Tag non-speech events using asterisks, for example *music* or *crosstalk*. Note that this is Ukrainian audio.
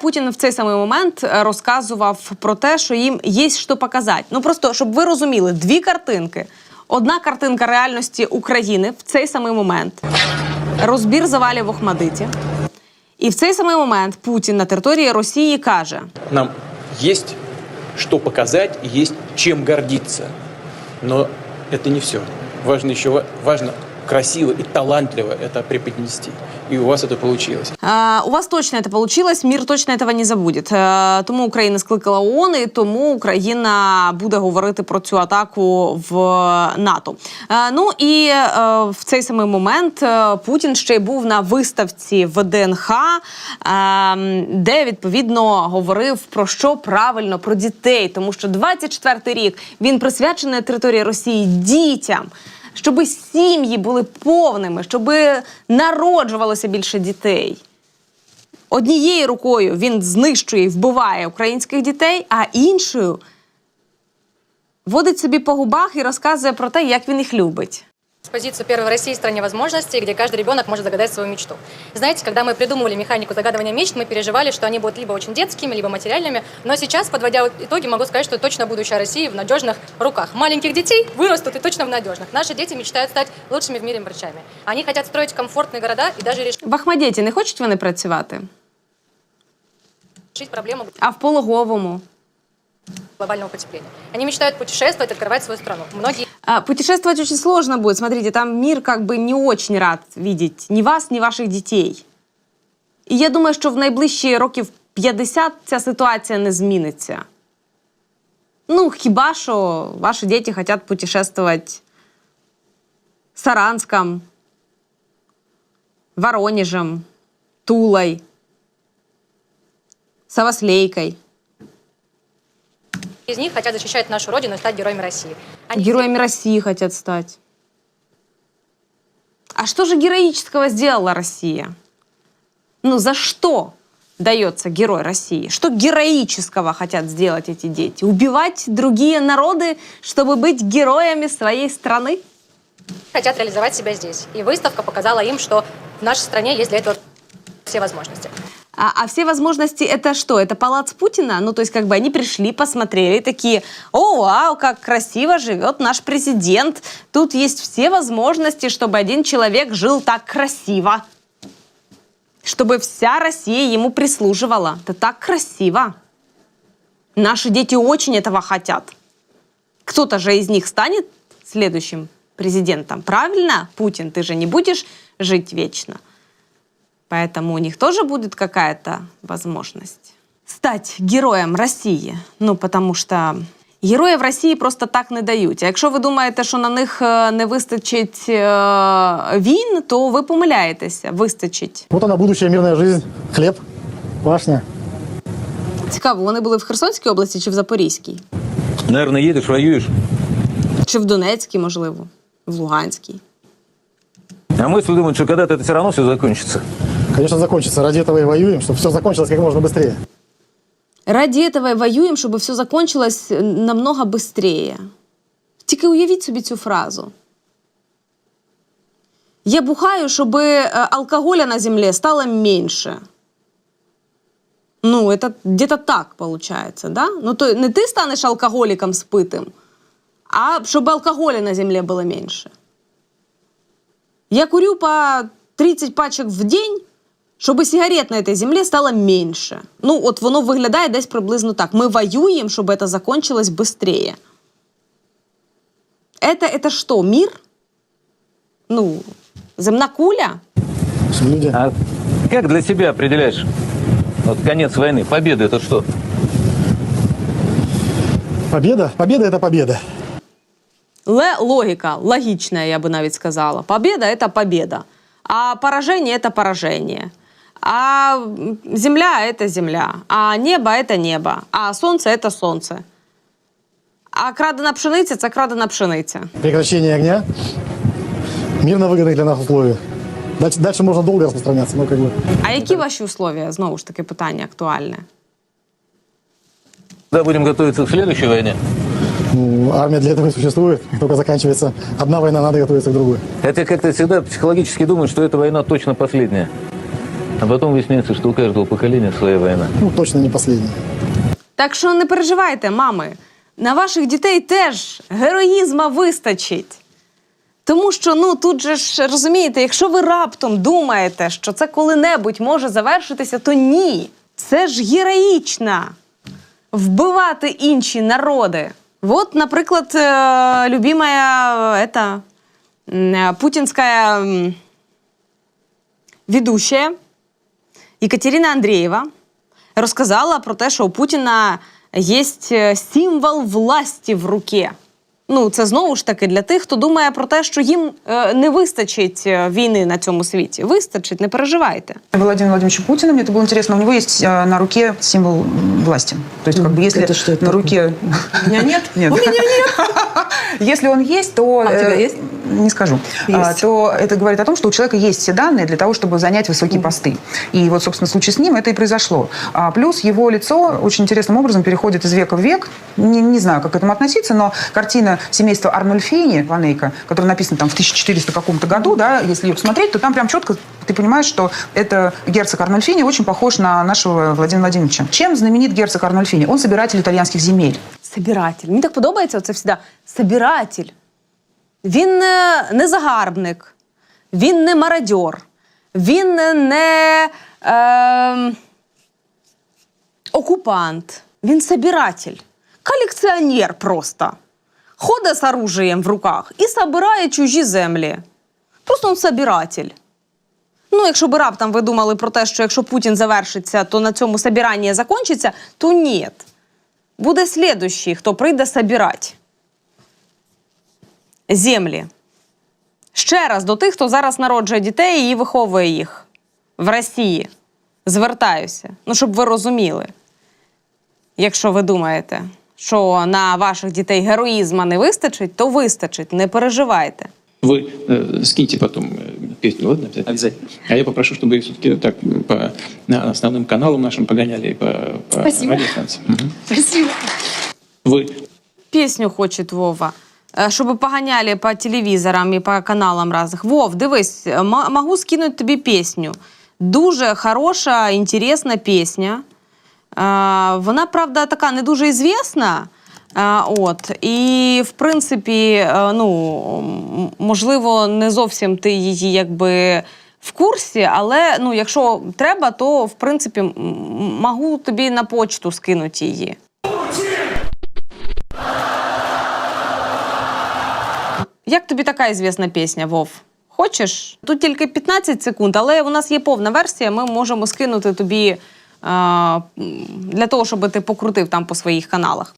Путін в цей самий момент е, розказував про те, що їм є що показати. Ну просто щоб ви розуміли, дві картинки. Одна картинка реальності України в цей самий момент. Розбір завалів в Охмадиті. І в цей самий момент Путін на території Росії каже: Нам есть что показать и есть чем гордиться. Но это не все. Важно ва- важно красиво и талантливо это преподнести. И у вас это получилось. Е, у вас точно це получилось, мір точно этого не забуде. Е, тому Україна скликала ООН, і тому Україна буде говорити про цю атаку в НАТО. Е, ну і е, в цей самий момент е, Путін ще й був на виставці в ДНХ, е, де відповідно говорив про що правильно про дітей, тому що 24-й рік він присвячений території Росії дітям щоб сім'ї були повними, щоб народжувалося більше дітей. Однією рукою він знищує і вбиває українських дітей, а іншою водить собі по губах і розказує про те, як він їх любить. С позицию первой в России стране возможностей, где каждый ребенок может загадать свою мечту. Знаете, когда мы придумывали механику загадывания мечт, мы переживали, что они будут либо очень детскими, либо материальными. Но сейчас, подводя итоги, могу сказать, что точно будущее России в надежных руках. Маленьких детей вырастут и точно в надежных. Наши дети мечтают стать лучшими в мире врачами. Они хотят строить комфортные города и даже В Ахмадєті не хочуть вони працювати, решить проблему а в пологовому. глобального потепления. Они мечтают путешествовать, открывать свою страну. Многие путешествовать очень сложно будет. Смотрите, там мир как бы не очень рад видеть ни вас, ни ваших дітей. І я думаю, що в найближчі років 50 ця ситуація не зміниться. Ну, хіба що ваші діти хочуть путешествувати Саранском, Воронежем, Тулой, Савослейкой. из них хотят защищать нашу родину и стать героями России. Они Героями России хотят стать. А что же героического сделала Россия? Ну, за что дается герой России? Что героического хотят сделать эти дети? Убивать другие народы, чтобы быть героями своей страны? хотят реализовать себя здесь. И выставка показала им, что в нашей стране есть для этого все возможности. А, а все возможности это что? Это палац Путина? Ну, то есть, как бы они пришли, посмотрели, такие, о, вау, как красиво живет наш президент. Тут есть все возможности, чтобы один человек жил так красиво. Чтобы вся Россия ему прислуживала. Это так красиво. Наши дети очень этого хотят. Кто-то же из них станет следующим президентом. Правильно, Путин? Ты же не будешь жить вечно. Поэтому у них тоже будет какая-то возможность стать героєм Росії. Ну, потому що героїв Росії просто так не дають. А якщо ви думаєте, що на них е, не вистачить е, війн, то ви помиляєтеся. Вистачить. Вот она, будущая мирная жизнь. Хлеб, пашня. Цікаво, вони були в Херсонській області чи в Запорізькій? Наверное, едешь, воюешь. Чи в Донецькій, можливо, в Луганській. А мысль думать, что когда-то это все равно все закончится. Конечно, закончится. Ради этого и воюем, чтобы все закончилось как можно быстрее. Раді этого і воюємо, щоб все закончилось намного быстрее. Тільки уявіть собі цю фразу. Я бухаю, щоб е, алкоголя на землі стало менше. Ну, это где-то так получается, да? Ну, то не ти станеш алкоголіком спитим, а щоб алкоголя на землі було менше. Я курю по 30 пачок в день, щоб сигарет на цій землі стало менше. Ну, от воно виглядає десь приблизно так. Ми воюємо, щоб це закончилось швидше. Это, это что, мир? Ну, земна куля? Чтобы люди... А как для себя определяешь вот конец войны? Победа это что? Победа? Победа – это победа. Ле логіка, логічна, я би навіть сказала. Победа – це победа. А поражение – це поражение. А земля – це земля. А небо – це небо. А сонце – це сонце. А крадена пшениця – це крадена пшениця. Прекращение огня. Мирно выгодных для нас условий. Дальше, дальше можно долго распространяться, но как бы... А які ваші условия? Знову ж таки, питання актуальне. Когда будем готовиться к следующей войне? ну, армия для этого и существует. Только заканчивается одна война, надо готовиться к другой. Хотя как-то всегда психологически думаю, что эта война точно последняя. А потом выясняется, что у каждого поколения своя война. Ну, точно не последний. Так що не переживайте, мами. На ваших дітей теж героїзма вистачить. Тому що ну тут же ж розумієте, якщо ви раптом думаєте, що це коли-небудь може завершитися, то ні. Це ж героїчно вбивати інші народи. Вот, наприклад, е, любимая е, это, м, е, путінська ведущая Екатерина Андреєва розказала про те, що у Путіна є е, символ власті в руці. Ну, це знову ж таки для тих, хто думає про те, що їм е, не вистачить е, війни на цьому світі. Вистачить, не переживайте. Владимиру Владимировичу Путину, мне это было интересно, у него есть э, на руке символ м, власти. То есть, как бы, если это что это на такое? руке... У меня нет? *laughs* Нет. У меня нет. *laughs* Если он есть, то... А у тебя э, есть? Не скажу. А, Есть. То это говорит о том, что у человека есть все данные для того, чтобы занять высокие посты. И вот, собственно, в случае с ним это и произошло. А плюс его лицо очень интересным образом переходит из века в век. Не, не знаю, как к этому относиться, но картина семейства Арнольфини, Ванейка, которая написана там в 1400 каком-то году, да, если ее посмотреть, то там прям четко ты понимаешь, что это герцог Арнольфини очень похож на нашего Владимира Владимировича. Чем знаменит герцог Арнольфини? Он собиратель итальянских земель. Собиратель. Мені так подобається це завжди. Собиратель. Він не, загарбник, він не мародьор, він не е, окупант, він собиратель. Колекціонер просто. Ходить з оружием в руках і собирає чужі землі. Просто він собиратель. Ну, якщо би раптом ви думали про те, що якщо Путін завершиться, то на цьому собирання закінчиться, то ні. Буде слідущий, хто прийде собирати землі. Ще раз до тих, хто зараз народжує дітей і виховує їх в Росії. Звертаюся. Ну, щоб ви розуміли. Якщо ви думаєте, що на ваших дітей героїзма не вистачить, то вистачить, не переживайте. Вы э, скиньте потом э, песню, ладно? Обязательно. А я попрошу, чтобы их все-таки так м, по на основным каналам нашим погоняли по, по Спасибо. радиостанциям. Мгм. Спасибо. Вы Пісню хоче Вова. Е, Щоб поганяли по телевізорам і по каналам разних. Вов, дивись, м- можу скинути тобі пісню. Дуже хороша, інтересна пісня. Е, Вона, правда, така не дуже ізвісна. Е, От. І, в принципі, ну, можливо, не зовсім ти її якби в курсі, але ну, якщо треба, то в принципі можу тобі на почту скинути її. Як тобі така ізвісна пісня, Вов? Хочеш? Тут тільки 15 секунд, але у нас є повна версія. Ми можемо скинути тобі е, для того, щоб ти покрутив там по своїх каналах.